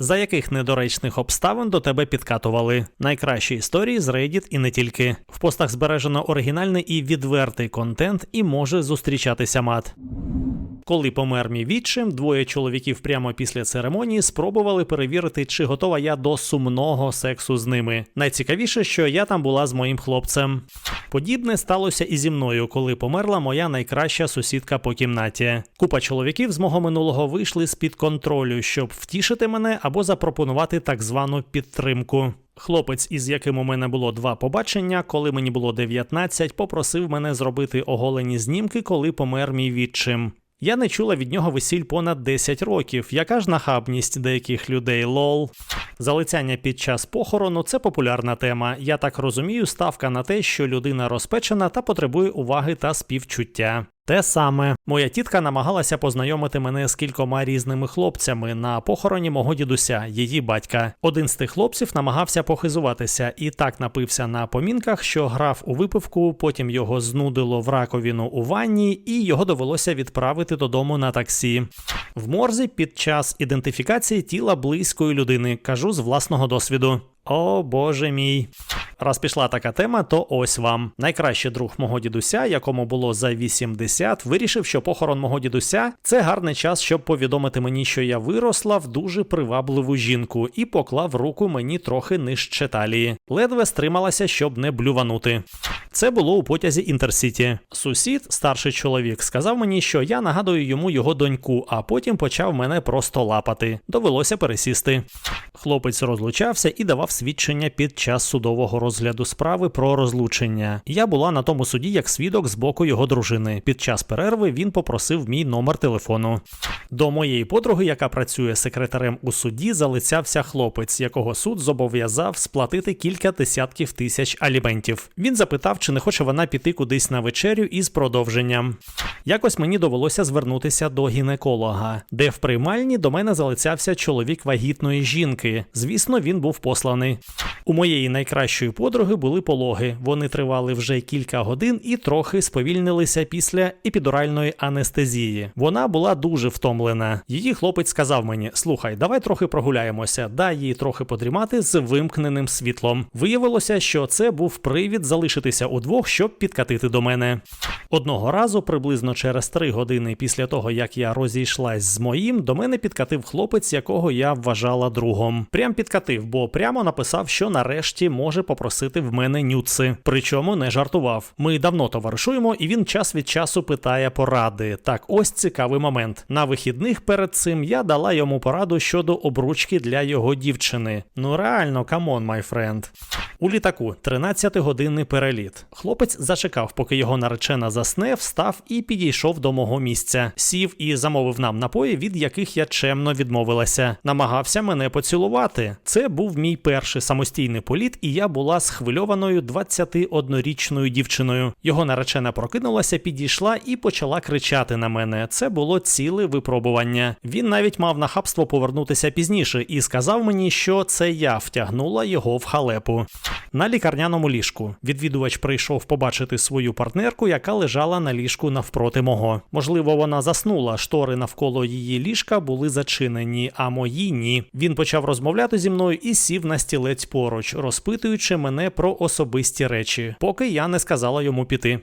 За яких недоречних обставин до тебе підкатували? Найкращі історії з Reddit і не тільки. В постах збережено оригінальний і відвертий контент, і може зустрічатися мат. Коли помер мій відчим, двоє чоловіків прямо після церемонії спробували перевірити, чи готова я до сумного сексу з ними. Найцікавіше, що я там була з моїм хлопцем. Подібне сталося і зі мною, коли померла моя найкраща сусідка по кімнаті. Купа чоловіків з мого минулого вийшли з під контролю, щоб втішити мене або запропонувати так звану підтримку. Хлопець, із яким у мене було два побачення, коли мені було 19, попросив мене зробити оголені знімки, коли помер мій відчим. Я не чула від нього весіль понад 10 років. Яка ж нахабність деяких людей, лол. Залицяння під час похорону це популярна тема. Я так розумію, ставка на те, що людина розпечена та потребує уваги та співчуття. Те саме, моя тітка намагалася познайомити мене з кількома різними хлопцями на похороні мого дідуся, її батька. Один з тих хлопців намагався похизуватися і так напився на помінках, що грав у випивку, потім його знудило в раковіну у ванні, і його довелося відправити додому на таксі. В морзі під час ідентифікації тіла близької людини кажу з власного досвіду. О боже мій. Раз пішла така тема, то ось вам. Найкращий друг мого дідуся, якому було за 80, вирішив, що похорон мого дідуся це гарний час, щоб повідомити мені, що я виросла в дуже привабливу жінку, і поклав руку мені трохи нижче талії. Ледве стрималася, щоб не блюванути. Це було у потязі Інтерсіті. Сусід, старший чоловік, сказав мені, що я нагадую йому його доньку, а потім почав мене просто лапати. Довелося пересісти. Хлопець розлучався і давав свідчення під час судового розгляду справи про розлучення. Я була на тому суді як свідок з боку його дружини. Під час перерви він попросив мій номер телефону. До моєї подруги, яка працює секретарем у суді, залицявся хлопець, якого суд зобов'язав сплатити кілька десятків тисяч аліментів. Він запитав, чи не хоче вона піти кудись на вечерю із продовженням. Якось мені довелося звернутися до гінеколога, де в приймальні до мене залицявся чоловік вагітної жінки. Звісно, він був посланий. У моєї найкращої подруги були пологи. Вони тривали вже кілька годин і трохи сповільнилися після епідуральної анестезії. Вона була дуже втомлена. Її хлопець сказав мені: слухай, давай трохи прогуляємося, дай їй трохи подрімати з вимкненим світлом. Виявилося, що це був привід залишитися удвох, щоб підкатити до мене. Одного разу, приблизно через три години після того, як я розійшлась з моїм, до мене підкатив хлопець, якого я вважала другом. Прям підкатив, бо прямо написав, що нарешті може попросити в мене нюци. Причому не жартував. Ми давно товаришуємо, і він час від часу питає поради. Так, ось цікавий момент. На вихідних перед цим я дала йому пораду щодо обручки для його дівчини. Ну реально, камон, май френд. У літаку 13-годинний переліт. Хлопець зачекав, поки його наречена засне, встав і підійшов до мого місця. Сів і замовив нам напої, від яких я чемно відмовилася. Намагався мене поцілувати. Це був мій перший самостійний політ, і я була схвильованою 21-річною дівчиною. Його наречена прокинулася, підійшла і почала кричати на мене. Це було ціле випробування. Він навіть мав нахабство повернутися пізніше і сказав мені, що це я втягнула його в халепу. На лікарняному ліжку відвідувач прийшов побачити свою партнерку, яка лежала на ліжку навпроти мого. Можливо, вона заснула. Штори навколо її ліжка були зачинені, а мої ні. Він почав розмовляти зі мною і сів на стілець поруч, розпитуючи мене про особисті речі, поки я не сказала йому піти.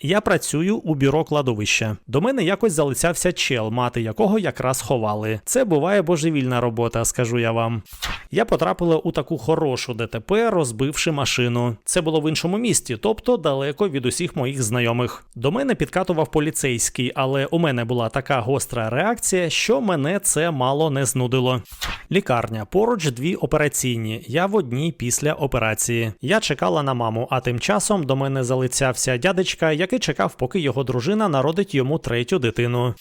Я працюю у бюро кладовища. До мене якось залицявся чел, мати якого якраз ховали. Це буває божевільна робота, скажу я вам. Я потрапила у таку хорошу ДТП, розбивши машину. Це було в іншому місті, тобто далеко від усіх моїх знайомих. До мене підкатував поліцейський, але у мене була така гостра реакція, що мене це мало не знудило. Лікарня поруч дві операційні. Я в одній після операції. Я чекала на маму, а тим часом до мене залицявся дядечка, який чекав, поки його дружина народить йому третю дитину.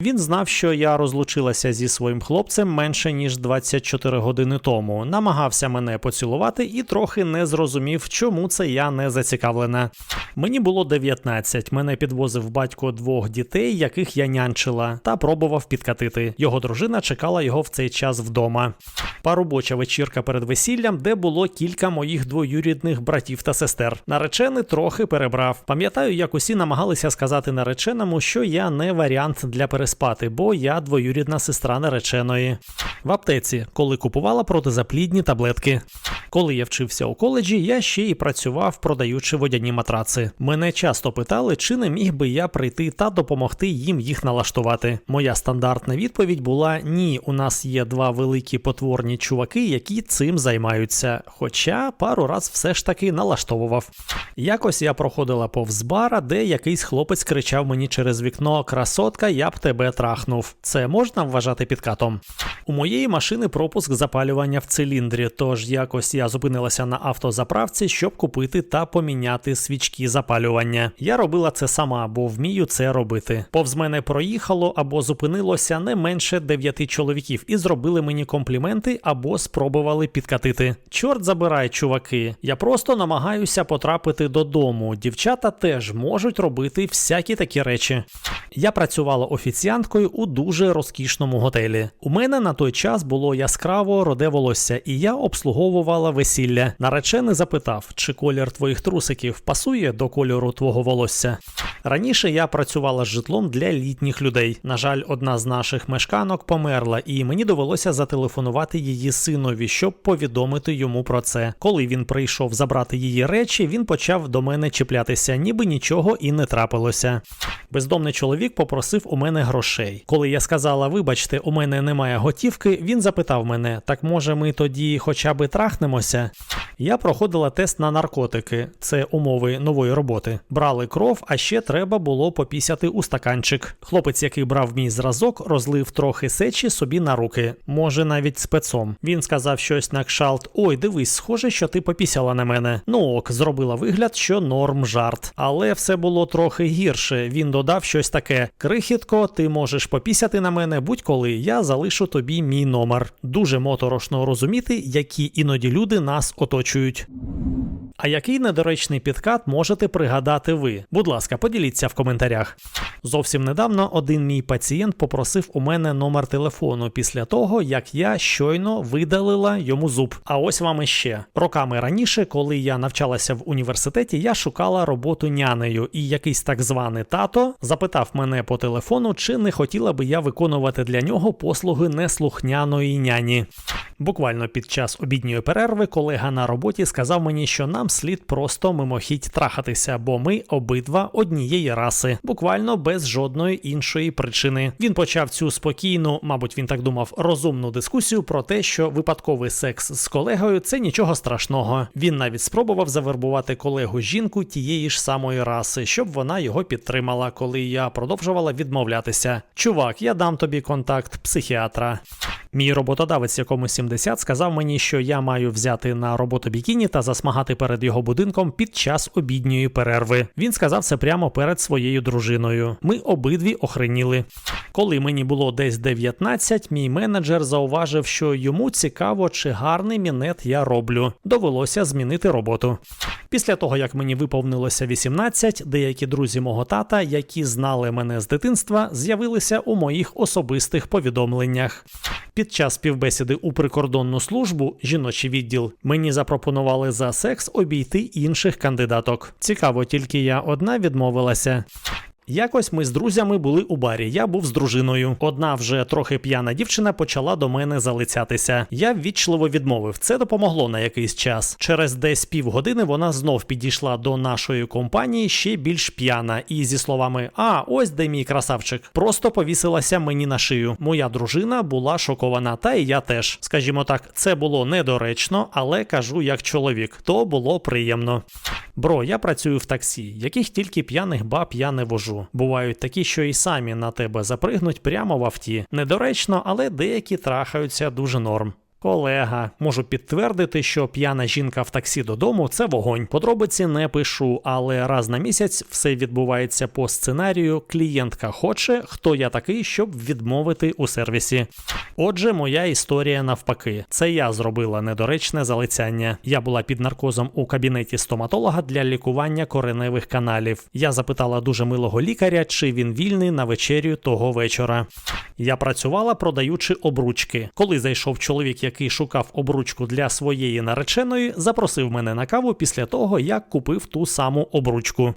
Він знав, що я розлучилася зі своїм хлопцем менше ніж 24 години тому, намагався мене поцілувати і трохи не зрозумів, чому це я не зацікавлена. Мені було 19, мене підвозив батько двох дітей, яких я нянчила, та пробував підкатити. Його дружина чекала його в цей час вдома. Парубоча вечірка перед весіллям, де було кілька моїх двоюрідних братів та сестер. Наречений трохи перебрав. Пам'ятаю, як усі намагалися сказати нареченому, що я не варіант для переспати, бо я двоюрідна сестра нареченої. В аптеці, коли купувала протизаплідні таблетки. Коли я вчився у коледжі, я ще й працював, продаючи водяні матраци. Мене часто питали, чи не міг би я прийти та допомогти їм їх налаштувати. Моя стандартна відповідь була: ні, у нас є два великі потворні чуваки, які цим займаються. Хоча пару раз все ж таки налаштовував. Якось я проходила повз бара, де якийсь хлопець кричав мені через вікно: Красотка, я б тебе трахнув. Це можна вважати підкатом. У моєї машини пропуск запалювання в циліндрі, тож якось я зупинилася на автозаправці, щоб купити та поміняти свічки запалювання. Я робила це сама, бо вмію це робити. Повз мене проїхало або зупинилося не менше дев'яти чоловіків і зробили мені компліменти або спробували підкатити. Чорт забирай, чуваки. Я просто намагаюся потрапити додому. Дівчата теж можуть робити всякі такі речі. Я працювала офіціанткою у дуже розкішному готелі. У мене на той час було яскраво роде волосся, і я обслуговувала весілля. Наречений запитав, чи колір твоїх трусиків пасує до кольору твого волосся. Раніше я працювала з житлом для літніх людей. На жаль, одна з наших мешканок померла, і мені довелося зателефонувати її синові, щоб повідомити йому про це. Коли він прийшов забрати її речі, він почав до мене чіплятися, ніби нічого і не трапилося. Бездомний чоловік попросив у мене грошей. Коли я сказала, вибачте, у мене немає готівки, він запитав мене: так може ми тоді хоча би трахнемося? Я проходила тест на наркотики, це умови нової роботи. Брали кров, а ще треба було попісяти у стаканчик. Хлопець, який брав мій зразок, розлив трохи сечі собі на руки, може навіть спецом. Він сказав щось на кшалт: Ой, дивись, схоже, що ти попісяла на мене. Ну ок, зробила вигляд, що норм жарт. Але все було трохи гірше. Він додав щось таке: Крихітко, ти можеш попісяти на мене будь-коли, я залишу тобі мій номер. Дуже моторошно розуміти, які іноді люди нас оточують. А який недоречний підкат можете пригадати ви? Будь ласка, поділіться в коментарях. Зовсім недавно один мій пацієнт попросив у мене номер телефону після того, як я щойно видалила йому зуб. А ось вам іще. Роками раніше, коли я навчалася в університеті, я шукала роботу нянею, і якийсь так званий тато запитав мене по телефону, чи не хотіла би я виконувати для нього послуги неслухняної няні. Буквально під час обідньої перерви колега на роботі сказав мені, що нам слід просто мимохідь трахатися, бо ми обидва однієї раси, буквально без жодної іншої причини. Він почав цю спокійну, мабуть, він так думав, розумну дискусію про те, що випадковий секс з колегою це нічого страшного. Він навіть спробував завербувати колегу жінку тієї ж самої раси, щоб вона його підтримала, коли я продовжувала відмовлятися. Чувак, я дам тобі контакт психіатра. Мій роботодавець, якому 70, сказав мені, що я маю взяти на роботу бікіні та засмагати перед його будинком під час обідньої перерви. Він сказав це прямо перед своєю дружиною. Ми обидві охреніли. Коли мені було десь 19, мій менеджер зауважив, що йому цікаво, чи гарний мінет я роблю. Довелося змінити роботу. Після того, як мені виповнилося 18, деякі друзі мого тата, які знали мене з дитинства, з'явилися у моїх особистих повідомленнях. Під час співбесіди у прикордонну службу, жіночий відділ, мені запропонували за секс обійти інших кандидаток. Цікаво, тільки я одна відмовилася. Якось ми з друзями були у барі. Я був з дружиною. Одна вже трохи п'яна дівчина почала до мене залицятися. Я ввічливо відмовив. Це допомогло на якийсь час. Через десь півгодини вона знов підійшла до нашої компанії ще більш п'яна, і зі словами А, ось де мій красавчик, просто повісилася мені на шию. Моя дружина була шокована, та і я теж. Скажімо так, це було недоречно, але кажу як чоловік, то було приємно. Бро, я працюю в таксі, яких тільки п'яних баб я не вожу. Бувають такі, що і самі на тебе запригнуть прямо в авті. Недоречно, але деякі трахаються дуже норм. Колега, можу підтвердити, що п'яна жінка в таксі додому це вогонь. Подробиці не пишу, але раз на місяць все відбувається по сценарію. Клієнтка хоче, хто я такий, щоб відмовити у сервісі. Отже, моя історія навпаки. Це я зробила недоречне залицяння. Я була під наркозом у кабінеті стоматолога для лікування кореневих каналів. Я запитала дуже милого лікаря, чи він вільний на вечерю того вечора. Я працювала, продаючи обручки. Коли зайшов чоловік, який шукав обручку для своєї нареченої, запросив мене на каву після того, як купив ту саму обручку.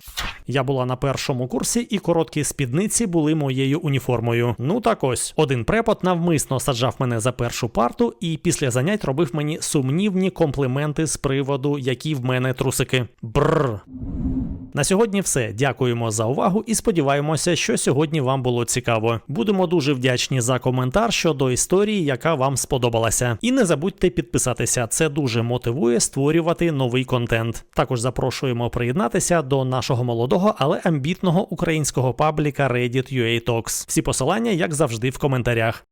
Я була на першому курсі, і короткі спідниці були моєю уніформою. Ну так ось, один препод навмисно саджав мене за першу парту, і після занять робив мені сумнівні компліменти з приводу, які в мене трусики. Бррр. На сьогодні все. Дякуємо за увагу і сподіваємося, що сьогодні вам було цікаво. Будемо дуже вдячні за коментар щодо історії, яка вам сподобалася. І не забудьте підписатися, це дуже мотивує створювати новий контент. Також запрошуємо приєднатися до нашого молодого, але амбітного українського пабліка Reddit UA Talks. Всі посилання, як завжди, в коментарях.